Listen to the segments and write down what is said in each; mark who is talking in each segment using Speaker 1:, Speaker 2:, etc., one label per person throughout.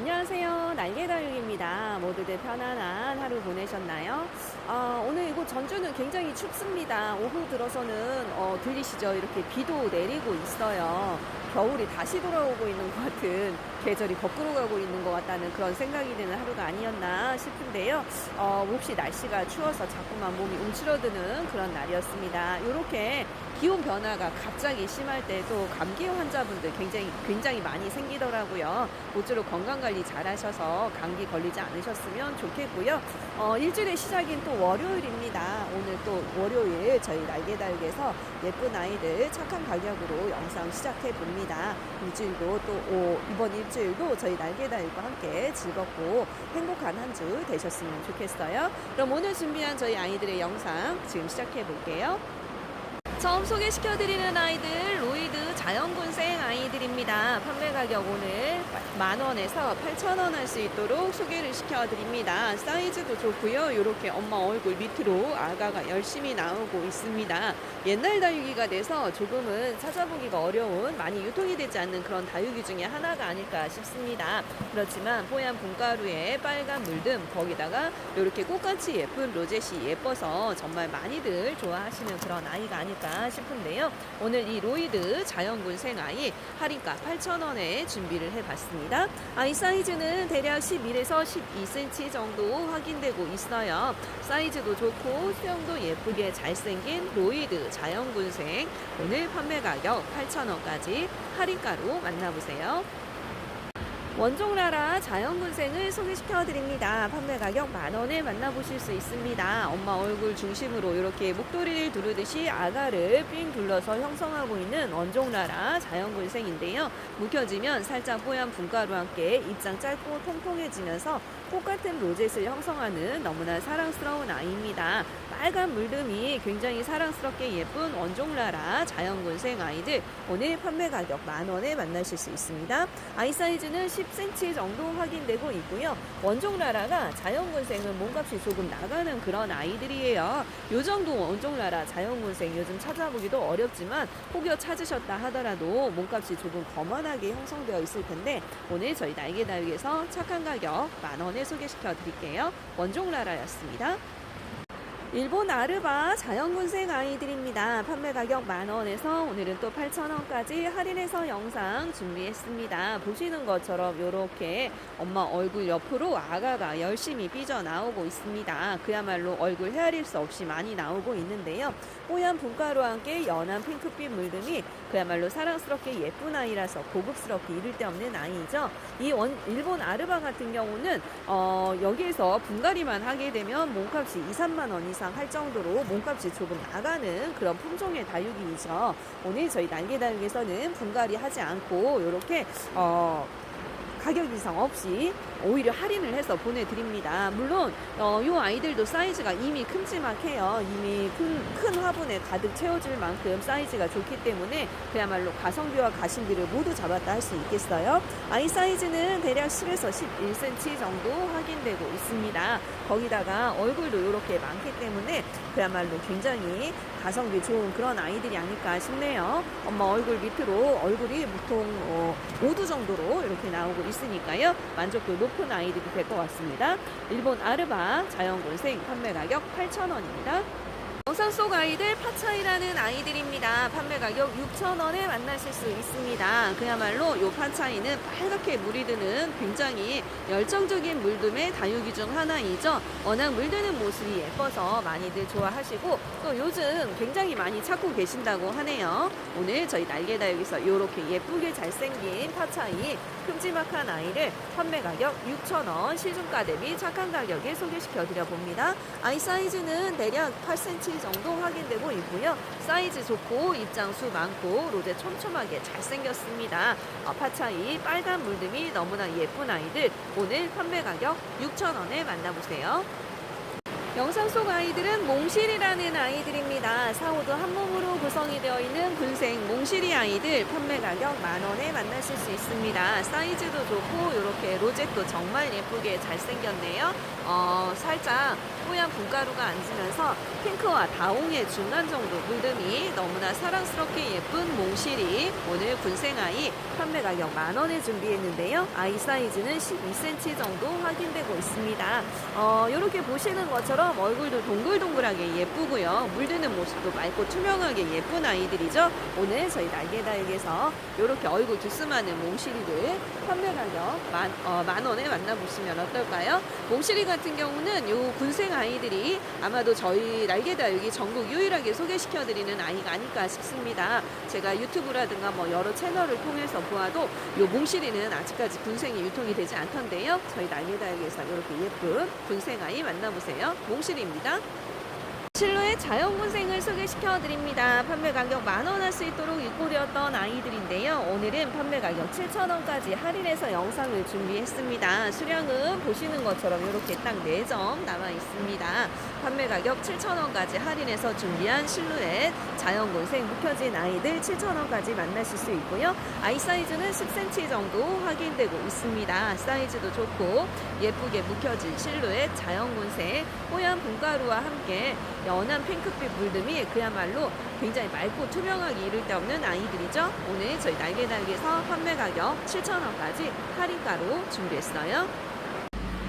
Speaker 1: 안녕하세요. 날개다육입니다. 모두들 편안한 하루 보내셨나요? 아, 오늘 이곳 전주는 굉장히 춥습니다. 오후 들어서는 어, 들리시죠? 이렇게 비도 내리고 있어요. 겨울이 다시 돌아오고 있는 것 같은 계절이 거꾸로 가고 있는 것 같다는 그런 생각이 드는 하루가 아니었나 싶은데요. 어, 몹시 날씨가 추워서 자꾸만 몸이 움츠러드는 그런 날이었습니다. 이렇게 기온 변화가 갑자기 심할 때 또 감기 환자분들 굉장히 굉장히 많이 생기더라고요. 모쪼록 건강 관리 잘 하셔서 감기 걸리지 않으셨으면 좋겠고요. 어, 일주일의 시작인 또 월요일입니다. 오늘 또 월요일 저희 날개다육에서 예쁜 아이들 착한 가격으로 영상 시작해 봅니다. 일주일도 또 오, 이번 일주일도 저희 날개다육과 함께 즐겁고 행복한 한 주 되셨으면 좋겠어요. 그럼 오늘 준비한 저희 아이들의 영상 지금 시작해 볼게요. 처음 소개시켜드리는 아이들 로이드 자연군 생 아이들입니다. 판매 가격 오늘 만 원에서 8천 원 할 수 있도록 소개를 시켜드립니다. 사이즈도 좋고요. 이렇게 엄마 얼굴 밑으로 아가가 열심히 나오고 있습니다. 옛날 다육이가 돼서 조금은 찾아보기가 어려운 많이 유통이 되지 않는 그런 다육이 중에 하나가 아닐까 싶습니다. 그렇지만 뽀얀 분가루에 빨간 물듬 거기다가 이렇게 꽃같이 예쁜 로zet이 예뻐서 정말 많이들 좋아하시는 그런 아이가 아닐까 싶은데요. 오늘 이 로이드 자연군 생아이 할인가 8,000원에 준비를 해봤습니다. 아 이 사이즈는 대략 11에서 12cm 정도 확인되고 있어요. 사이즈도 좋고 수영도 예쁘게 잘생긴 로이드 자연군생 오늘 판매 가격 8,000원까지 할인가로 만나보세요. 원종라라 자연군생을 소개시켜 드립니다. 판매 가격 만 원에 만나보실 수 있습니다. 엄마 얼굴 중심으로 이렇게 목도리를 두르듯이 아가를 삥 둘러서 형성하고 있는 원종라라 자연군생인데요. 묵혀지면 살짝 뽀얀 분가루와 함께 입장 짧고 통통해지면서 꽃같은 로zet을 형성하는 너무나 사랑스러운 아이입니다. 빨간 물듬이 굉장히 사랑스럽게 예쁜 원종라라 자연군생 아이들 오늘 판매 가격 만 원에 만나실 수 있습니다. 아이 사이즈는 10cm 정도 확인되고 있고요. 원종라라가 자연군생은 몸값이 조금 나가는 그런 아이들이에요. 요 정도 원종라라 자연군생 요즘 찾아보기도 어렵지만 혹여 찾으셨다 하더라도 몸값이 조금 거만하게 형성되어 있을 텐데 오늘 저희 날개다육에서 착한 가격 만 원에 소개시켜 드릴게요. 원종라라였습니다. 일본 아르바 자연군생 아이들입니다. 판매 가격 만원에서 오늘은 또 8천원까지 할인해서 영상 준비했습니다. 보시는 것처럼 이렇게 엄마 얼굴 옆으로 아가가 열심히 삐져나오고 있습니다. 그야말로 얼굴 헤아릴 수 없이 많이 나오고 있는데요. 뽀얀 분가루와 함께 연한 핑크빛 물듬이 그야말로 사랑스럽게 예쁜 아이라서 고급스럽게 이를 데 없는 아이죠. 이 원, 일본 아르바 같은 경우는 어, 여기에서 분갈이만 하게 되면 몸값이 2, 3만 원 이상 할 정도로 몸값이 조금 나가는 그런 품종의 다육이죠. 오늘 저희 날개 다육에서는 분갈이 하지 않고 이렇게 어, 가격 인상 없이 오히려 할인을 해서 보내드립니다. 물론 어, 이 아이들도 사이즈가 이미 큼지막해요. 이미 큰, 큰 화분에 가득 채워줄 만큼 사이즈가 좋기 때문에 그야말로 가성비와 가심비를 모두 잡았다 할 수 있겠어요. 아이 사이즈는 대략 10에서 11cm 정도 확인되고 있습니다. 거기다가 얼굴도 이렇게 많기 때문에 그야말로 굉장히 가성비 좋은 그런 아이들이 아닐까 싶네요. 엄마 얼굴 밑으로 얼굴이 보통 어, 5두 정도로 이렇게 나오고 있으니까요. 만족도 높은 아이들이 될 것 같습니다. 일본 아르바 자연곤생 판매 가격 8,000원입니다. 영상 속 아이들 파차이라는 아이들입니다. 판매 가격 6,000원에 만나실 수 있습니다. 그야말로 이 파차이는 빨갛게 물이 드는 굉장히 열정적인 물듬의 다육이 중 하나이죠. 워낙 물드는 모습이 예뻐서 많이들 좋아하시고 또 요즘 굉장히 많이 찾고 계신다고 하네요. 오늘 저희 날개다육에서 이렇게 예쁘게 잘생긴 파차이 큼지막한 아이를 판매 가격 6,000원 시중가 대비 착한 가격에 소개시켜 드려 봅니다. 아이 사이즈는 대략 8cm 정도 확인되고 있고요. 사이즈 좋고 입장수 많고 로제 촘촘하게 잘생겼습니다. 어, 파차이 빨간 물듬이 너무나 예쁜 아이들 오늘 판매 가격 6,000원에 만나보세요. 영상 속 아이들은 몽실이라는 아이들입니다. 사호도 한 몸으로 구성이 되어 있는 군생 몽실이 아이들 판매 가격 만 원에 만나실 수 있습니다. 사이즈도 좋고 이렇게 로zet도 정말 예쁘게 잘생겼네요. 어, 살짝 뽀얀 분가루가 앉으면서 핑크와 다홍의 중간 정도 물듬이 너무나 사랑스럽게 예쁜 몽실이 오늘 군생 아이 판매 가격 만 원에 준비했는데요. 아이 사이즈는 12cm 정도 확인되고 있습니다. 어, 이렇게 보시는 것처럼 얼굴도 동글동글하게 예쁘고요. 물드는 모습도 맑고 투명하게 예쁜 아이들이죠. 오늘 저희 날개다육에서 이렇게 얼굴 두스 많은 몽실이들 판매 가격 만, 어, 만 원에 만나보시면 어떨까요? 몽실이 같은 경우는 요 군생 아이들이 아마도 저희 날개다육이 전국 유일하게 소개시켜드리는 아이가 아닐까 싶습니다. 제가 유튜브라든가 뭐 여러 채널을 통해서 보아도 요 몽실이는 아직까지 군생이 유통이 되지 않던데요. 저희 날개다육에서 이렇게 예쁜 군생 아이 만나보세요. 몽실입니다. 실루엣 자연군생을 소개시켜 드립니다. 판매 가격 만원 할 수 있도록 입고되었던 아이들인데요. 오늘은 판매 가격 7,000원까지 할인해서 영상을 준비했습니다. 수량은 보시는 것처럼 이렇게 딱 4점 남아 있습니다. 판매 가격 7,000원까지 할인해서 준비한 실루엣 자연군생 묵혀진 아이들 7,000원까지 만나실 수 있고요. 아이 사이즈는 10cm 정도 확인되고 있습니다. 사이즈도 좋고 예쁘게 묵혀진 실루엣 자연군생 뽀얀 분가루와 함께 연한 핑크빛 물듬이 그야말로 굉장히 맑고 투명하게 이를 데 없는 아이들이죠. 오늘 저희 날개날개에서 판매 가격 7,000원까지 할인가로 준비했어요.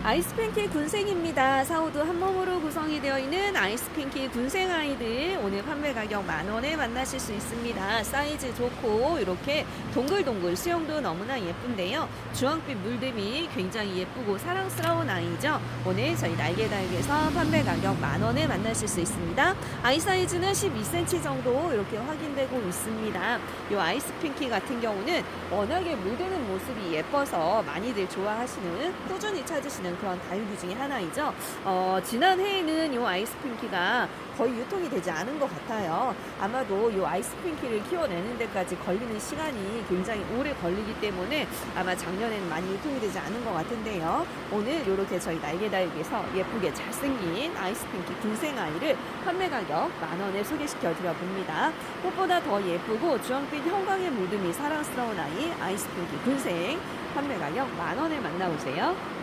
Speaker 1: 아이스팬키 군생입니다. 사호도 한 몸으로 구성이 되어 있는 아이스팬키 군생 아이들 오늘 판매 가격 만 원에 만나실 수 있습니다. 사이즈 좋고 이렇게 동글동글 수영도 너무나 예쁜데요. 주황빛 물듬이 굉장히 예쁘고 사랑스러운 아이죠. 오늘 저희 날개달기에서 판매 가격 만 원에 만나실 수 있습니다. 아이 사이즈는 12cm 정도 이렇게 확인되고 있습니다. 이 아이스핑키 같은 경우는 워낙에 물드는 모습이 예뻐서 많이들 좋아하시는 꾸준히 찾으시는 그런 다육이 중에 하나이죠. 어, 지난 해에는 이 아이스핑키가 거의 유통이 되지 않은 것 같아요. 아마도 이 아이스핑키를 키워내는 데까지 걸리는 시간이 굉장히 오래 걸리기 때문에 아마 작년에는 많이 유통이 되지 않은 것 같은데요. 오늘 이렇게 저희 날개다육에서 예쁘게 잘생긴 아이스핑키 군생 아이를 판매 가격 만 원에 소개시켜 드려 봅니다. 꽃보다 더 예쁘고 주황빛 형광의 물듬이 사랑스러운 아이 아이스핑키 군생 판매 가격 만 원에 만나보세요.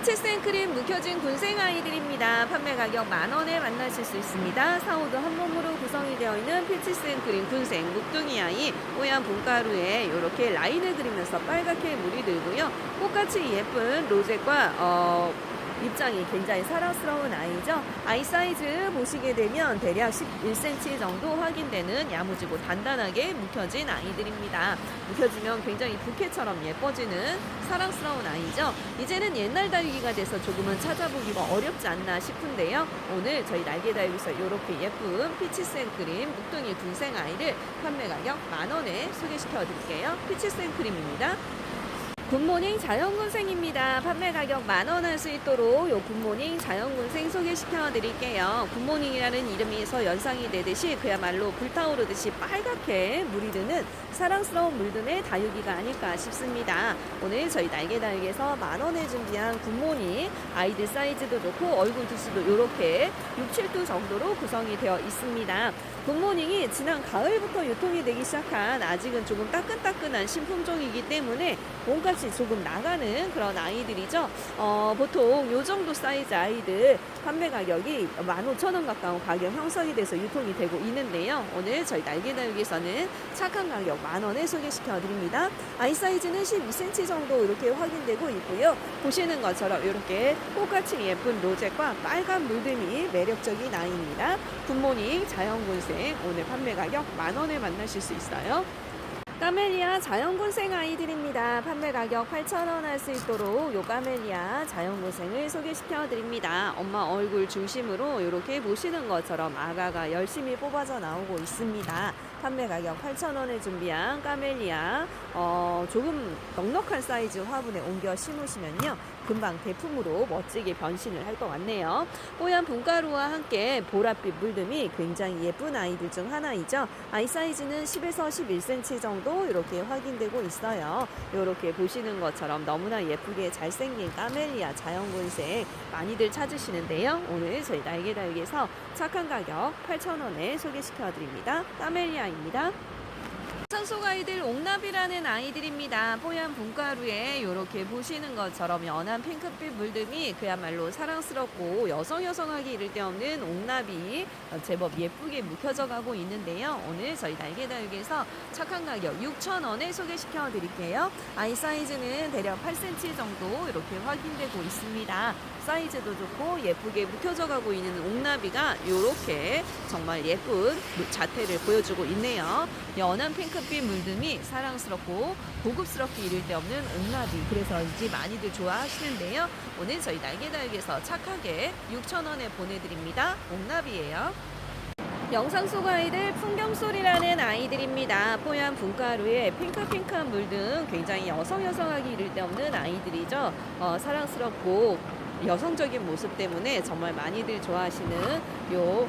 Speaker 1: 피치 생크림 묵혀진 군생 아이들입니다. 판매 가격 만 원에 만나실 수 있습니다. 사호도 한 몸으로 구성이 되어 있는 피치 생크림 군생 묵둥이 아이 뽀얀 분가루에 이렇게 라인을 그리면서 빨갛게 물이 들고요. 꽃같이 예쁜 로zet과 어, 입장이 굉장히 사랑스러운 아이죠. 아이 사이즈 보시게 되면 대략 11cm 정도 확인되는 야무지고 단단하게 묵혀진 아이들입니다. 묵혀지면 굉장히 부케처럼 예뻐지는 사랑스러운 아이죠. 이제는 옛날 다육이가 돼서 조금은 찾아보기가 어렵지 않나 싶은데요. 오늘 저희 날개 다육에서 이렇게 예쁜 피치 생크림 묵둥이 군생 아이를 판매 가격 만 원에 소개시켜 드릴게요. 피치 생크림입니다. 굿모닝 자연군생입니다. 판매 가격 만원할수 있도록 요 굿모닝 자연군생 소개시켜 드릴게요. 굿모닝이라는 이름에서 연상이 되듯이 그야말로 불타오르듯이 빨갛게 물이 드는 사랑스러운 물든의 다육이가 아닐까 싶습니다. 오늘 저희 날개다육에서 만 원에 준비한 굿모닝 아이들 사이즈도 좋고 얼굴 두수도 이렇게 6, 7두 정도로 구성이 되어 있습니다. 굿모닝이 지난 가을부터 유통이 되기 시작한 아직은 조금 따끈따끈한 신품종이기 때문에 몸값이 조금 나가는 그런 아이들이죠. 어, 보통 요 정도 사이즈 아이들 판매 가격이 15,000원 가까운 가격 형성이 돼서 유통이 되고 있는데요. 오늘 저희 날개다육에서는 착한 가격 만 원에 소개시켜 드립니다. 아이 사이즈는 12cm 정도 이렇게 확인되고 있고요. 보시는 것처럼 이렇게 꽃같이 예쁜 로zet과 빨간 물듬이 매력적인 아이입니다. 굿모닝 자연군생 오늘 판매 가격 만 원에 만나실 수 있어요. 까멜리아 자연군생 아이들입니다. 판매 가격 8,000원 할 수 있도록 요 까멜리아 자연군생을 소개시켜 드립니다. 엄마 얼굴 중심으로 이렇게 보시는 것처럼 아가가 열심히 뽑아져 나오고 있습니다. 판매 가격 8,000원에 준비한 까멜리아 어, 조금 넉넉한 사이즈 화분에 옮겨 심으시면요. 금방 대품으로 멋지게 변신을 할 것 같네요. 뽀얀 분가루와 함께 보랏빛 물듬이 굉장히 예쁜 아이들 중 하나이죠. 아이 사이즈는 10에서 11cm 정도 이렇게 확인되고 있어요. 이렇게 보시는 것처럼 너무나 예쁘게 잘생긴 까멜리아 자연군색 많이들 찾으시는데요. 오늘 저희 날개다육에서 착한 가격 8,000원에 소개시켜 드립니다. 까멜리아 입니다. 산속 아이들 옥나비라는 아이들입니다. 뽀얀 분가루에 이렇게 보시는 것처럼 연한 핑크빛 물듬이 그야말로 사랑스럽고 여성 여성하기 이를 데 없는 옥나비 어, 제법 예쁘게 묵혀져 가고 있는데요. 오늘 저희 날개다육에서 착한 가격 6,000원에 소개시켜 드릴게요. 아이 사이즈는 대략 8cm 정도 이렇게 확인되고 있습니다. 사이즈도 좋고 예쁘게 묵혀져 가고 있는 옥나비가 이렇게 정말 예쁜 자태를 보여주고 있네요. 연한 핑크 빛 물듬이 사랑스럽고 고급스럽게 이를 데 없는 옥나비 그래서인지 많이들 좋아하시는데요. 오늘 저희 날개다육에서 착하게 6,000원에 보내드립니다. 옥나비예요. 영상 속 아이들 풍경소리라는 아이들입니다. 뽀얀 분가루에 핑크핑크한 물 등 굉장히 여성 여성하기 이를 데 없는 아이들이죠. 어, 사랑스럽고 여성적인 모습 때문에 정말 많이들 좋아하시는 요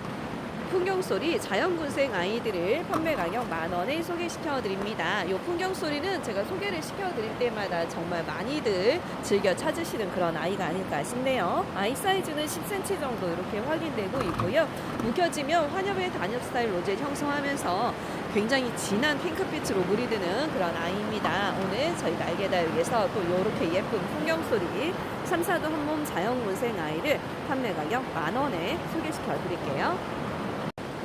Speaker 1: 풍경소리 자연군생 아이들을 판매 가격 만 원에 소개시켜 드립니다. 요 풍경소리는 제가 소개를 시켜 드릴 때마다 정말 많이들 즐겨 찾으시는 그런 아이가 아닐까 싶네요. 아이 사이즈는 10cm 정도 이렇게 확인되고 있고요. 묵혀지면 환엽의 단엽 스타일 로제 형성하면서 굉장히 진한 핑크빛으로 물이 드는 그런 아이입니다. 오늘 저희 날개다육에서 또 이렇게 예쁜 풍경소리 3, 4도 한몸 자연군생 아이를 판매 가격 만 원에 소개시켜 드릴게요.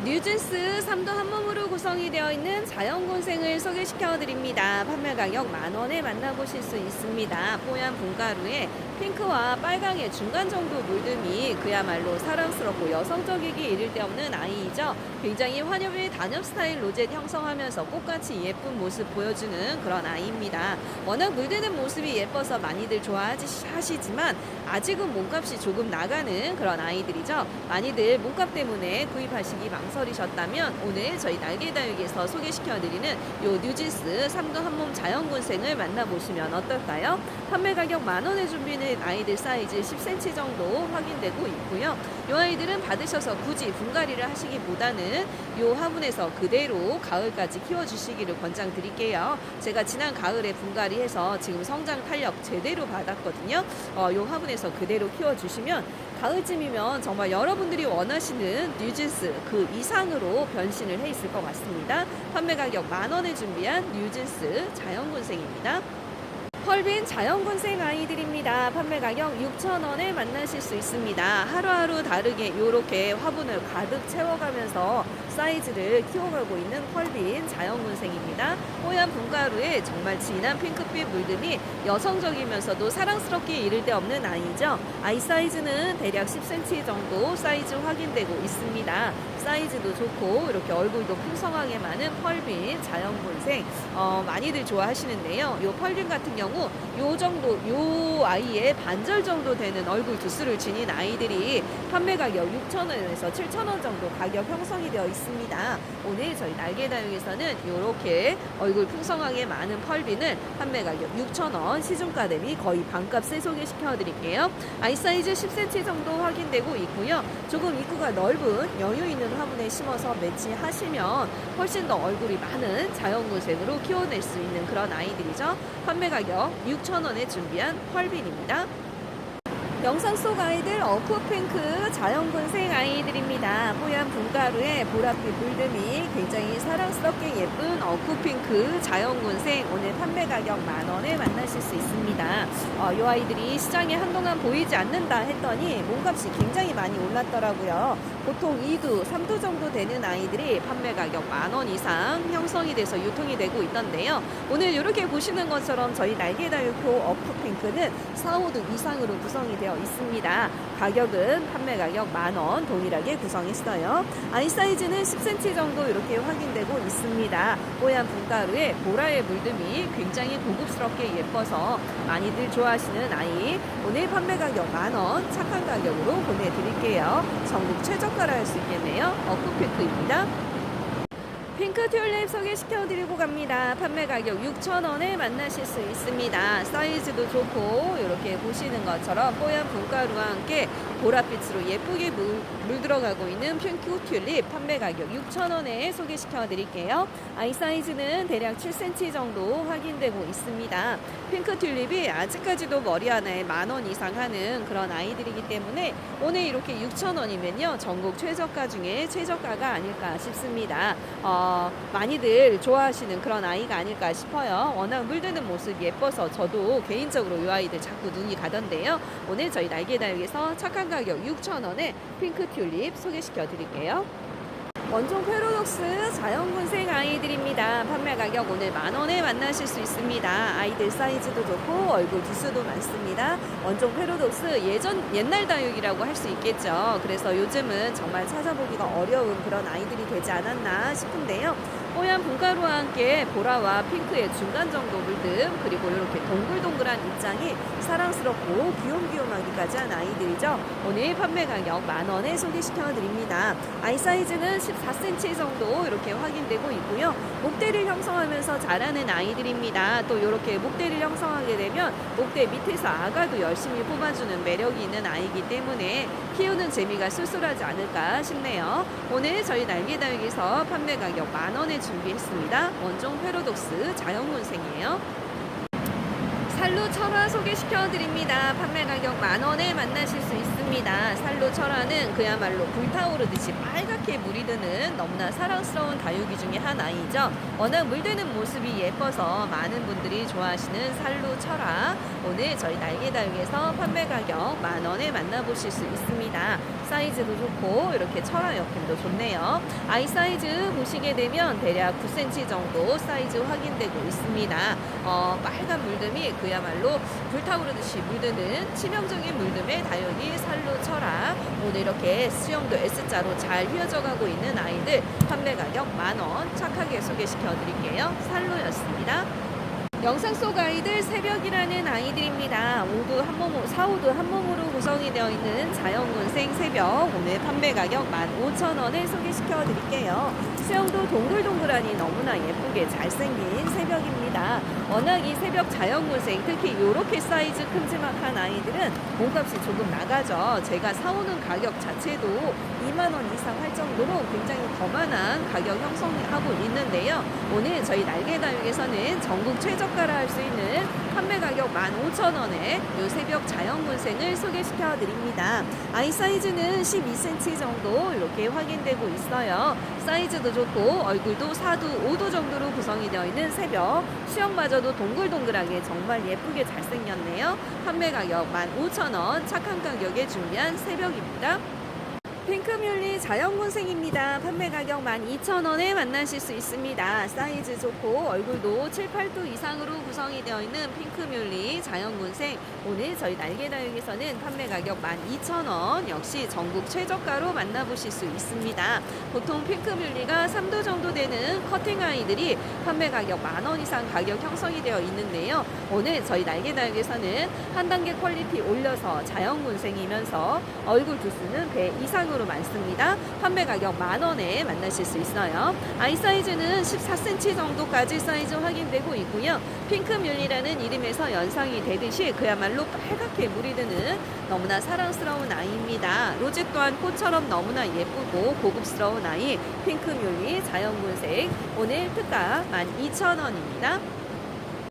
Speaker 1: 뉴진스 3도 한 몸으로 구성이 되어 있는 자연곤생을 소개시켜 드립니다. 판매 가격 만 원에 만나보실 수 있습니다. 뽀얀 분가루에 핑크와 빨강의 중간 정도 물듬이 그야말로 사랑스럽고 여성적이기 이를 데 없는 아이이죠. 굉장히 환엽의 단엽 스타일 로제 형성하면서 꽃같이 예쁜 모습 보여주는 그런 아이입니다. 워낙 물드는 모습이 예뻐서 많이들 좋아하시지만 아직은 몸값이 조금 나가는 그런 아이들이죠. 많이들 몸값 때문에 구입하시기 망설이셨다면 오늘 저희 날개다육에서 소개시켜드리는 요 뉴진스 3도 한몸 자연군생을 만나보시면 어떨까요? 판매 가격 만 원에 준비는 아이들 사이즈 10cm 정도 확인되고 있고요. 이 아이들은 받으셔서 굳이 분갈이를 하시기보다는 요 화분에서 그대로 가을까지 키워주시기를 권장드릴게요. 제가 지난 가을에 분갈이해서 지금 성장 탄력 제대로 받았거든요. 어, 요 화분에서 그대로 키워주시면 가을쯤이면 정말 여러분들이 원하시는 뉴진스 그 이상으로 변신을 해 있을 것 같습니다. 판매 가격 만 원에 준비한 뉴진스 자연군생입니다. 펄빈 자연군생 아이들입니다. 판매 가격 6,000원에 만나실 수 있습니다. 하루하루 다르게 이렇게 화분을 가득 채워가면서 사이즈를 키워가고 있는 펄빈 자연군생입니다. 뽀얀 분가루에 정말 진한 핑크빛 물듬이 여성적이면서도 사랑스럽게 이를 데 없는 아이죠. 아이 사이즈는 대략 10cm 정도 사이즈 확인되고 있습니다. 사이즈도 좋고 이렇게 얼굴도 풍성하게 많은 펄빈 자연군생 어, 많이들 좋아하시는데요. 요 펄빈 같은 경우 요 정도 요 아이의 반절 정도 되는 얼굴 두수를 지닌 아이들이 판매 가격 6,000원에서 7,000원 정도 가격 형성이 되어 있습니다. 오늘 저희 날개 다육에서는 이렇게 얼굴 풍성하게 많은 펄빈을 판매 가격 6,000원 시중가 대비 거의 반값에 소개시켜 드릴게요. 아이 사이즈 10cm 정도 확인되고 있고요. 조금 입구가 넓은 여유 있는 화분에 심어서 매치하시면 훨씬 더 얼굴이 많은 자연군생으로 키워낼 수 있는 그런 아이들이죠. 판매 가격 6,000원에 준비한 펄빈입니다. 영상 속 아이들 어쿠핑크 자연군생 아이들입니다. 뽀얀 분가루에 보랏빛 물듬이 굉장히 사랑스럽게 예쁜 어쿠핑크 자연군생 오늘 판매 가격 만 원에 만나실 수 있습니다. 어, 이 아이들이 시장에 한동안 보이지 않는다 했더니 몸값이 굉장히 많이 올랐더라고요. 보통 2두, 3두 정도 되는 아이들이 판매 가격 만 원 이상 형성이 돼서 유통이 되고 있던데요. 오늘 이렇게 보시는 것처럼 저희 날개다육호 어쿠핑크는 4, 5두 이상으로 구성이 되어 있습니다. 가격은 판매 가격 만원 동일하게 구성했어요. 아이 사이즈는 10cm 정도 이렇게 확인되고 있습니다. 뽀얀 분가루에 보라의 물듬이 굉장히 고급스럽게 예뻐서 많이들 좋아하시는 아이. 오늘 판매 가격 만원 착한 가격으로 보내드릴게요. 전국 최저가라 할 수 있겠네요. 어쿠페크입니다. 핑크 튤립 소개시켜드리고 갑니다. 판매 가격 6,000원에 만나실 수 있습니다. 사이즈도 좋고 이렇게 보시는 것처럼 뽀얀 분가루와 함께 보랏빛으로 예쁘게 물, 물들어가고 있는 핑크 튤립 판매 가격 6,000원에 소개시켜드릴게요. 아이 사이즈는 대략 7cm 정도 확인되고 있습니다. 핑크 튤립이 아직까지도 머리 하나에 만 원 이상 하는 그런 아이들이기 때문에 오늘 이렇게 6,000원이면요. 전국 최저가 중에 최저가가 아닐까 싶습니다. 어, 많이들 좋아하시는 그런 아이가 아닐까 싶어요. 워낙 물드는 모습이 예뻐서 저도 개인적으로 이 아이들 자꾸 눈이 가던데요. 오늘 저희 날개다육에서 착한 가격 6,000원에 핑크 튤립 소개시켜 드릴게요. 원종 페로독스 자연군생 아이들입니다. 판매 가격 오늘 만 원에 만나실 수 있습니다. 아이들 사이즈도 좋고 얼굴 두수도 많습니다. 원종 페로독스 예전 옛날 다육이라고 할 수 있겠죠. 그래서 요즘은 정말 찾아보기가 어려운 그런 아이들이 되지 않았나 싶은데요. 뽀얀 분가루와 함께 보라와 핑크의 중간 정도 물듬 그리고 이렇게 동글동글한 입장이 사랑스럽고 귀염귀염하기까지 한 아이들이죠. 오늘 판매 가격 만 원에 소개시켜 드립니다. 아이 사이즈는 14cm 정도 이렇게 확인되고 있고요. 목대를 형성하면서 자라는 아이들입니다. 또 이렇게 목대를 형성하게 되면 목대 밑에서 아가도 열심히 뽑아주는 매력이 있는 아이이기 때문에 키우는 재미가 쏠쏠하지 않을까 싶네요. 오늘 저희 날개 다육에서 판매 가격 만 원에 준비했습니다. 원종 페로독스 자연군생이에요. 살루 철화 소개시켜 드립니다. 판매 가격 만 원에 만나실 수 있습니다. 살루 철화는 그야말로 불타오르듯이 빨갛게 물이 드는 너무나 사랑스러운 다육이 중에 하나이죠. 워낙 물드는 모습이 예뻐서 많은 분들이 좋아하시는 살루 철화. 오늘 저희 날개다육에서 판매 가격 만 원에 만나보실 수 있습니다. 사이즈도 좋고 이렇게 철화 옆임도 좋네요. 아이 사이즈 보시게 되면 대략 9cm 정도 사이즈 확인되고 있습니다. 어, 빨간 물듬이 그야말로 불타오르듯이 물드는 치명적인 물듬의 다육이 살로 철학 오늘 이렇게 수영도 S자로 잘 휘어져 가고 있는 아이들 판매 가격 만원 착하게 소개시켜 드릴게요. 살로였습니다. 영상 속 아이들 새벽이라는 아이들입니다. 모두 한 몸, 사오도 한 몸으로 구성이 되어 있는 자연군생 새벽. 오늘 판매 가격 15,000원에 소개시켜 드릴게요. 수영도 동글동글하니 너무나 예쁘게 잘생긴 새벽입니다. 워낙 이 새벽 자연군생, 특히 이렇게 사이즈 큼지막한 아이들은 몸값이 조금 나가죠. 제가 사오는 가격 자체도 2만 원 이상 할 정도로 굉장히 거만한 가격 형성하고 있는데요. 오늘 저희 날개 다육에서는 전국 최저가라 할 수 있는 판매 가격 15,000원에 이 새벽 자연군생을 소개시켜 드립니다. 아이 사이즈는 12cm 정도 이렇게 확인되고 있어요. 사이즈도 좋고 얼굴도 4도, 5도 정도로 구성이 되어 있는 새벽 수영마저도 동글동글하게 정말 예쁘게 잘생겼네요. 판매 가격 15,000원 착한 가격에 준비한 새벽입니다. 핑크뮬리 자연군생입니다. 판매 가격 12,000원에 만나실 수 있습니다. 사이즈 좋고 얼굴도 7, 8도 이상으로 구성이 되어 있는 핑크뮬리 자연군생. 오늘 저희 날개다육에서는 판매 가격 12,000원 역시 전국 최저가로 만나보실 수 있습니다. 보통 핑크뮬리가 3도 정도 되는 커팅 아이들이 판매 가격 만원 이상 가격 형성이 되어 있는데요. 오늘 저희 날개다육에서는 한 단계 퀄리티 올려서 자연군생이면서 얼굴 두수는 배 이상으로 많습니다. 판매 가격 만 원에 만나실 수 있어요. 아이 사이즈는 14cm 정도까지 사이즈 확인되고 있고요. 핑크뮬리라는 이름에서 연상이 되듯이 그야말로 빨갛게 물이 드는 너무나 사랑스러운 아이입니다. 로제 또한 꽃처럼 너무나 예쁘고 고급스러운 아이 핑크뮬리 자연군색 오늘 특가 12,000원입니다.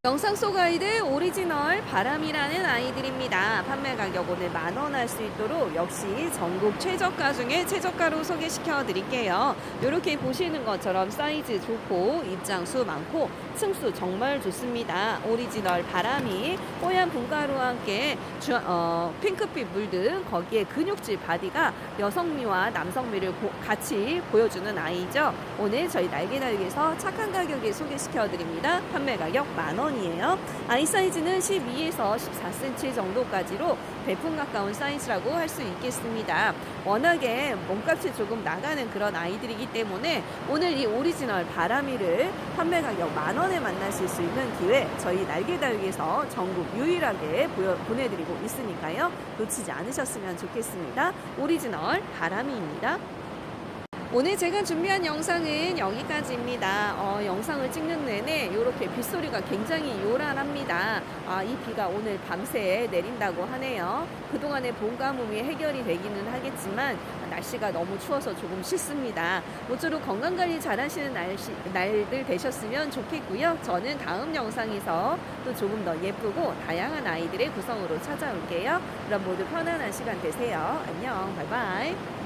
Speaker 1: 영상 속 아이들 오리지널 바람이라는 아이들입니다. 판매 가격 오늘 만원 할 수 있도록 역시 전국 최저가 중에 최저가로 소개시켜 드릴게요. 이렇게 보시는 것처럼 사이즈 좋고 입장수 많고 층수 정말 좋습니다. 오리지널 바람이 뽀얀 분가루와 함께 주, 어, 핑크빛 물든 거기에 근육질 바디가 여성미와 남성미를 고- 같이 보여주는 아이죠. 오늘 저희 날개다육에서 착한 가격에 소개시켜 드립니다. 판매 가격 만원 이에요. 아이 사이즈는 12에서 14cm 정도까지로 배품 가까운 사이즈라고 할 수 있겠습니다. 워낙에 몸값이 조금 나가는 그런 아이들이기 때문에 오늘 이 오리지널 바람이를 판매 가격 만 원에 만나실 수 있는 기회 저희 날개다육에서 전국 유일하게 보여, 보내드리고 있으니까요. 놓치지 않으셨으면 좋겠습니다. 오리지널 바람이입니다. 오늘 제가 준비한 영상은 여기까지입니다. 어, 영상을 찍는 내내 이렇게 빗소리가 굉장히 요란합니다. 아, 이 비가 오늘 밤새 내린다고 하네요. 그동안의 봄 가뭄이 해결이 되기는 하겠지만 날씨가 너무 추워서 조금 싫습니다. 모쪼록 건강관리 잘 하시는 날씨, 날들 되셨으면 좋겠고요. 저는 다음 영상에서 또 조금 더 예쁘고 다양한 아이들의 구성으로 찾아올게요. 그럼 모두 편안한 시간 되세요. 안녕. 바이바이.